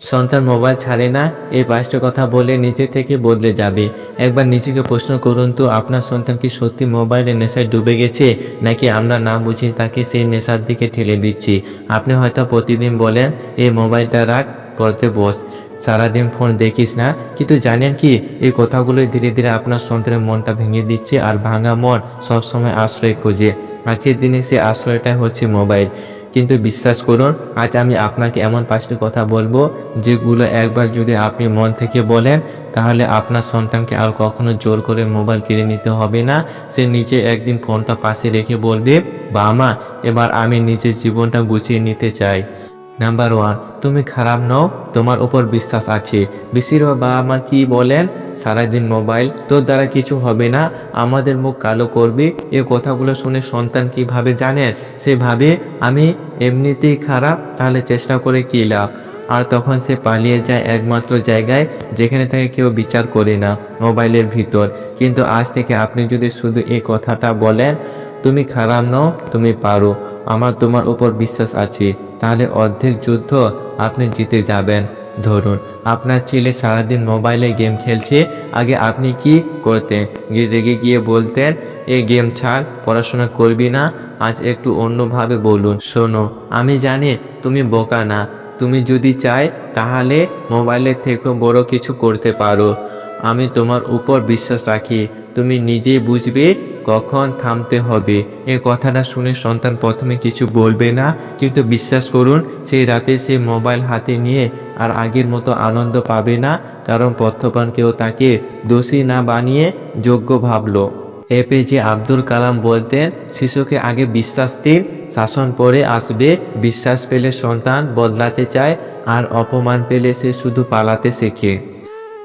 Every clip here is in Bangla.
সন্তান মোবাইল ছাড়ে না, এই পাঁচটা কথা বলে নিজে থেকে বদলে যাবে। একবার নিজেকে প্রশ্ন করুন তো, আপনার সন্তান কি সত্যি মোবাইলের নেশায় ডুবে গেছে, নাকি আমরা না বুঝে তাকে সেই নেশার দিকে ঠেলে দিচ্ছি? আপনি হয়তো প্রতিদিন বলেন, এই মোবাইলটা রাখ, পড়তে বস। সারাদিন ফোন দেখিস না। কিন্তু জানেন কি, এই কথাগুলো ধীরে ধীরে আপনার সন্তানের মনটা ভেঙে দিচ্ছে আর ভাঙা মন সবসময় আশ্রয় খোঁজে। আজকের দিনে সে আশ্রয়টাই হচ্ছে মোবাইল। কিন্তু বিশ্বাস করুন, আজ আমি আপনাকে এমন পাঁচটি কথা বলব, যেগুলো একবার যদি আপনি মন থেকে বলেন, তাহলে আপনার সন্তানকে আর কখনো জোর করে মোবাইল কিনে নিতে হবে না। সে নিচে একদিন ফোনটা পাশে রেখে বলবে, বাবা এবার আমি নিজের জীবনটা গুছিয়ে নিতে চাই। নাম্বার ওয়ান তুমি খারাপ নও, তোমার উপর বিশ্বাস আছে। বেশিরভাগ বাবা মা কি বলেন? সারাদিন মোবাইল তোর দ্বারা কিছু হবে না, আমাদের মুখ কালো করবি। এ কথাগুলো শুনে সন্তান কীভাবে জানেস সে ভাবে, আমি এমনিতেই খারাপ, তাহলে চেষ্টা করে কী লাভ? আর তখন সে পালিয়ে যায় একমাত্র জায়গায়, যেখানে তাকে কেউ বিচার করে না, মোবাইলের ভিতর। কিন্তু আজ থেকে আপনি যদি শুধু এই কথাটা বলেন, তুমি খারাপ নও, তুমি পারো। আমার তোমার উপর বিশ্বাস আছে। তাহলে অর্ধেক যুদ্ধ আপনি জিতে যাবেন। ধরুন, আপনার ছেলে সারাদিন মোবাইলে গেম খেলছে। আগে আপনি কি করতেন? রেগে গিয়ে বলতেন, এ গেম ছাড়, পড়াশোনা করবি না। আজ একটু অন্যভাবে বলুন। শোনো, আমি জানি তুমি বোকা না। তুমি যদি চাই তাহলে মোবাইলের থেকেও বড় কিছু করতে পারো। আমি তোমার উপর বিশ্বাস রাখি। তুমি নিজেই বুঝবে কখন থামতে হবে? এ কথাটা শুনে সন্তান প্রথমে কিছু বলবে না, কিন্তু বিশ্বাস করুন, সেই রাতে সে মোবাইল হাতে নিয়ে আর আগের মতো আনন্দ পাবে না, কারণ প্রত্যপান কেউ তাকে দোষী না বানিয়ে যোগ্য ভাবলো। এপিজে আব্দুল কালাম বলতেন, শিশুকে আগে বিশ্বাস দিন, শাসন পরে আসবে, বিশ্বাস পেলে সন্তান বদলাতে চায়, আর অপমান পেলে সে শুধু পালাতে শেখে।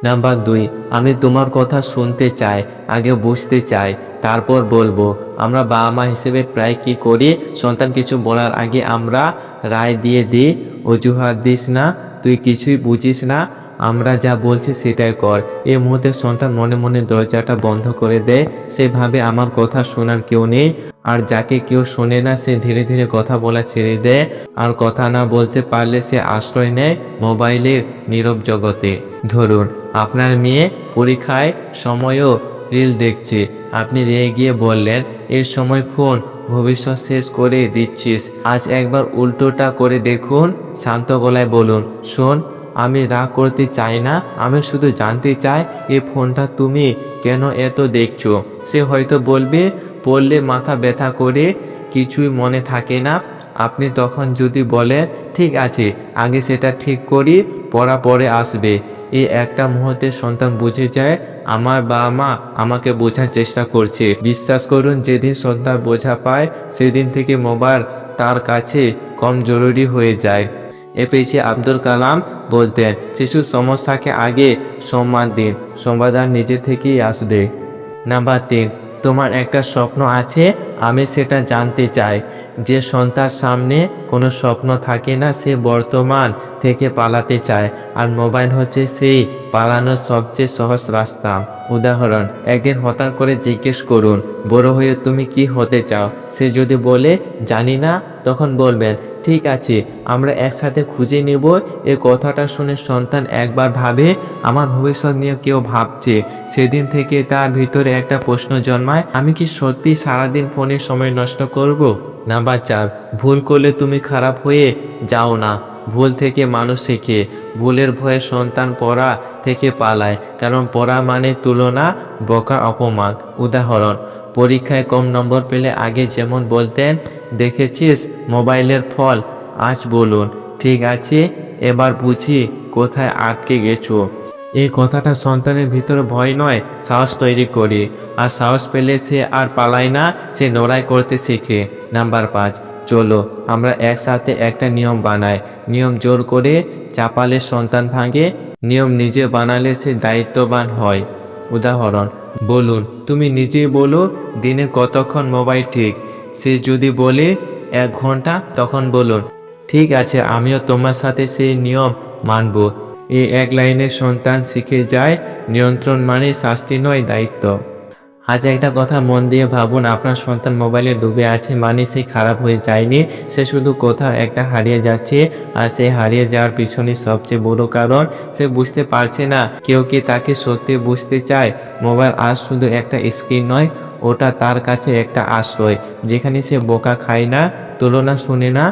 নাম্বার দুই, আমি তোমার কথা শুনতে চাই, আগে বুঝতে চাই। তারপর বলব, আমরা বাবা মা হিসেবে প্রায় কি করি? সন্তান কিছু বলার আগে আমরা রায় দিয়ে দিই, অজুহাত দিস না, তুই কিছুই বুঝিস না। আমরা যা বলছি সেটাই কর। এই মুহূর্তে সন্তান মনে মনে দরজাটা বন্ধ করে দেয় সেভাবে আমার কথা শোনার কেউ নেই। আর যাকে কেউ শোনে না, সে ধীরে ধীরে কথা বলা ছেড়ে দেয় আর কথা না বলতে পারলে সে আশ্রয় নেয় মোবাইলের নীরব জগতে। ধরুন, আপনার মেয়ে পরীক্ষায় সময়ও রিল দেখছে। আপনি রেগে গিয়ে বললেন, এর সময় ফোন ভবিষ্যৎ শেষ করে দিচ্ছিস। আজ একবার উল্টোটা করে দেখুন। শান্ত গলায় বলুন, শোন আমি রাগ করতে চাই না, আমি শুধু জানতে চাই এই ফোনটা তুমি কেন এত দেখছ? সে হয়তো বলবে, পড়লে মাথা ব্যথা করে, কিছুই মনে থাকে না। আপনি তখন যদি বলেন, ঠিক আছে, আগে সেটা ঠিক করি, পড়া পরে আসবে। এই একটা মুহূর্তে সন্তান বুঝে যায়, আমার বাবা মা আমাকে বোঝার চেষ্টা করছে। বিশ্বাস করুন, যেদিন সন্তান বোঝা পায়, সেদিন থেকে মোবাইল তার কাছে কম জরুরি হয়ে যায়। এপিজে আব্দুল কালাম বলতেন শিশুর সমস্যাকে আগে সম্মান দিন, সমাধান নিজে থেকেই আসবে। নাম্বার তিন, তোমার একটা স্বপ্ন আছে, আমি সেটা জানতে চাই। যে সন্তান সামনে কোনো স্বপ্ন থাকে না, সে বর্তমান থেকে পালাতে চায়। আর মোবাইল হচ্ছে সেই পালানোর সবচেয়ে সহজ রাস্তা। উদাহরণ, একদিন হঠাৎ করে জিজ্ঞেস করুন, বড় হয়ে তুমি কি হতে চাও সে যদি বলে, জানি না তখন বলবেন ঠিক আছে, আমরা একসাথে খুঁজে নেব। এ কথাটা শুনে সন্তান একবার ভাবে, আমার ভবিষ্যৎ নিয়ে কেউ ভাবছে। সেদিন থেকে তার ভিতরে একটা প্রশ্ন জন্মায়, আমি কি সত্যি সারাদিন ফোনে সময় নষ্ট করব? না চার, ভুল করলে তুমি খারাপ হয়ে যাও না। ভুল থেকে মানুষ শেখে, ভুলের ভয়ে সন্তান পড়া থেকে পালায়, কারণ পড়া মানে তুলনা, বকা অপমান। উদাহরণ, পরীক্ষায় কম নম্বর পেলে আগে যেমন বলতেন, দেখেছিস, মোবাইলের ফল, আজ বলুন, ঠিক আছে, এবার বুঝি কোথায় আটকে গেছো। এই কথাটা সন্তানের ভিতরে ভয় নয়, সাহস তৈরি করি। আর সাহস পেলে সে আর পালায় না, সে লড়াই করতে শেখে। নাম্বার পাঁচ চলো, আমরা একসাথে একটা নিয়ম বানাই। নিয়ম জোর করে চাপালে সন্তান ভাঙে, নিয়ম নিজে বানালে সে দায়িত্ববান হয়। উদাহরণ, বলুন, তুমি নিজেই বলো দিনে কতক্ষণ মোবাইল ঠিক। সে যদি বলে এক ঘণ্টা, তখন বলুন, ঠিক আছে, আমিও তোমার সাথে সেই নিয়ম মানব। এই এক লাইনে সন্তান শিখে যায়, নিয়ন্ত্রণ মানে শাস্তি নয়, দায়িত্ব। আজ একটা কথা মন দিয়ে ভাবুন, আপনার সন্তান মোবাইলে ডুবে আছে মানে সে খারাপ হয়ে যায়নি, সে শুধু কোথাও একটা হারিয়ে যাচ্ছে, আর সে হারিয়ে যাওয়ার পিছনে সবচেয়ে বড় কারণ সে বুঝতে পারছে না, কেউ কি তাকে সত্যি বুঝতে চায়? মোবাইল আজ শুধু একটা স্ক্রিন নয়, ওটা তার কাছে একটা আশ্রয়, যেখানে সে বোকা খায় না, তুলনা শুনে না,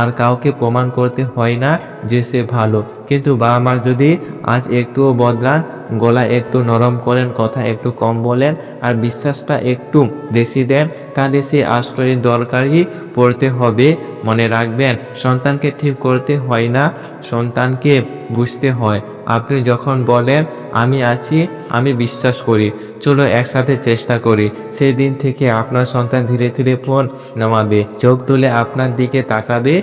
আর কাউকে প্রমাণ করতে হয় না যে সে ভালো। কিন্তু বাবা মার যদি আজ একটুও বদলান গলা একটু নরম করেন, কথা একটু কম বলেন আর বিশ্বাসটা একটু বেশি দেন, তাহলে সে আশ্রয়ের দরকারই পড়তে হবে। মনে রাখবেন, সন্তানকে ঠিক করতে হয় না, সন্তানকে বুঝতে হয়। আপনি যখন বলেন, আমি আছি, আমি বিশ্বাস করি, চলো একসাথে চেষ্টা করি। সেই দিন থেকে আপনার সন্তান ধীরে ধীরে ফোন নামাবে, চোখ তুলে আপনার দিকে তাকাবে।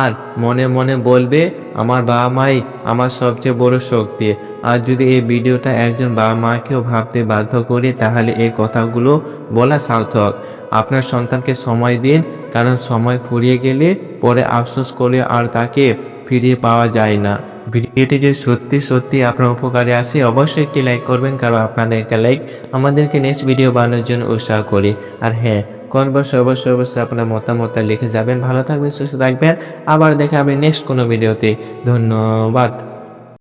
আর মনে মনে বলবে, আমার বাবা মাই আমার সবচেয়ে বড় শক্তি। আর যদি এই ভিডিওটা একজন বাবা মাকেও ভাবতে বাধ্য করে, তাহলে এই কথাগুলো বলা সার্থক। আপনার সন্তানকে সময় দিন, কারণ সময় ফুরিয়ে গেলে পরে আফসোস করে আর তাকে ফিরিয়ে পাওয়া যায় না। ভিডিওটি যদি সত্যি সত্যি আপনার উপকারে আসে, অবশ্যই একটি লাইক করবেন, কারণ আপনাদের একটা লাইক আমাদেরকে নেক্সট ভিডিও বানানোর জন্য উৎসাহ করি। আর হ্যাঁ অবশ্যই অবশ্যই অবশ্যই আপনার মতামত লিখে যাবেন। ভালো থাকবেন, সুস্থ থাকবেন। আবার দেখা হবে নেক্সট কোনো ভিডিওতে ধন্যবাদ।